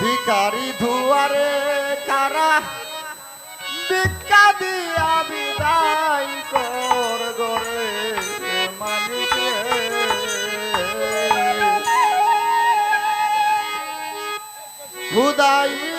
ভিকারি ধুয়ারে কারা? ভিক্ষা দিয়া বিদায় কর গরে মালিকে। হুদাই